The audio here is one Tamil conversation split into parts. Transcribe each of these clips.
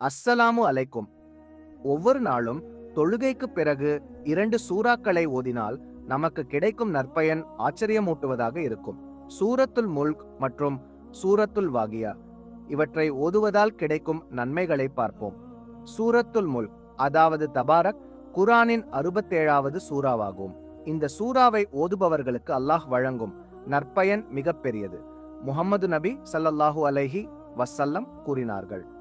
அஸ்ஸலாமு அலைக்கும். ஒவ்வொரு நாளும் தொழுகைக்கு பிறகு இரண்டு சூறாக்களை ஓதினால் நமக்கு கிடைக்கும் நற்பயன் ஆச்சரியமூட்டுவதாக இருக்கும். சூரத்துல் முல்க் மற்றும் சூரத்துல் வாகியா. இவற்றை ஓதுவதால் கிடைக்கும் நன்மைகளை பார்ப்போம். சூரத்துல் முல்க் அதாவது தபாரக் குரானின் அறுபத்தேழாவது சூறாவாகும். இந்த சூறாவை ஓதுபவர்களுக்கு அல்லாஹ் வழங்கும் நற்பயன் மிகப்பெரியது. முகமது நபி சல்லல்லாஹு அலைஹி வசல்லம் கூறினார்கள்.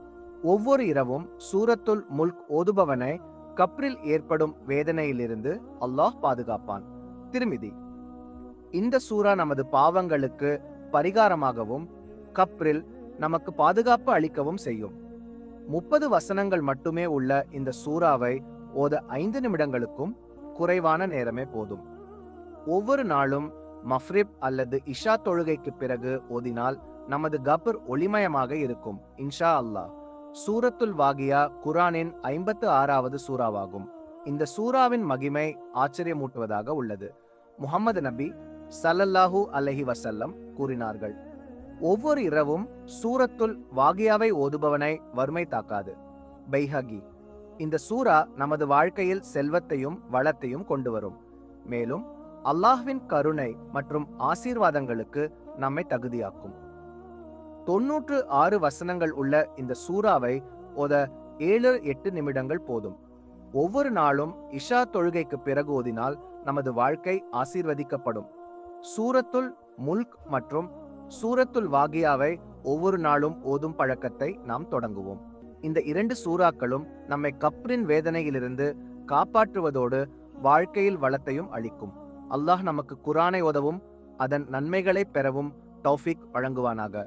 ஒவ்வொரு இரவும் சூரத்துல் முல்க் ஓதுபவனை கப்ரில் ஏற்படும் வேதனையிலிருந்து அல்லாஹ் பாதுகாப்பான். திருமிதி. இந்த சூரா நமது பாவங்களுக்கு பரிகாரமாகவும் கப்ரில் நமக்கு பாதுகாப்பு அளிக்கவும் செய்யும். முப்பது வசனங்கள் மட்டுமே உள்ள இந்த சூறாவை ஓத ஐந்து நிமிடங்களுக்கும் குறைவான நேரமே போதும். ஒவ்வொரு நாளும் மஃப்ரிப் அல்லது இஷா தொழுகைக்கு பிறகு ஓதினால் நமது கபர் ஒளிமயமாக இருக்கும் இன்ஷா அல்லாஹ். சூரத்துல் வாகியா குரானின் ஐம்பத்து ஆறாவது சூறாவாகும். இந்த சூறாவின் மகிமை ஆச்சரியமூட்டுவதாக உள்ளது. முகமது நபி ஸல்லல்லாஹு அலஹி வசல்லம் கூறினார்கள் ஒவ்வொரு இரவும் சூரத்துல் வாகியாவை ஓதுபவனை வறுமை தாக்காது. பைஹகி இந்த சூரா நமது வாழ்க்கையில் செல்வத்தையும் வளத்தையும் கொண்டு வரும். மேலும் அல்லாஹ்வின் கருணை மற்றும் ஆசீர்வாதங்களுக்கு நம்மை தகுதியாக்கும். தொன்னூற்று ஆறு வசனங்கள் உள்ள இந்த சூறாவை ஓத ஏழு எட்டு நிமிடங்கள் போதும். ஒவ்வொரு நாளும் இஷா தொழுகைக்கு பிறகு ஓதினால் நமது வாழ்க்கை ஆசீர்வதிக்கப்படும். சூரத்துல் முல்க் மற்றும் சூரத்துல் வாகியாவை ஒவ்வொரு நாளும் ஓதும் பழக்கத்தை நாம் தொடங்குவோம். இந்த இரண்டு சூறாக்களும் நம்மை கப்ரின் வேதனையிலிருந்து காப்பாற்றுவதோடு வாழ்க்கையில் வளத்தையும் அளிக்கும். அல்லாஹ் நமக்கு குரானை உதவும் அதன் நன்மைகளை பெறவும் தௌஃபிக் வழங்குவானாக.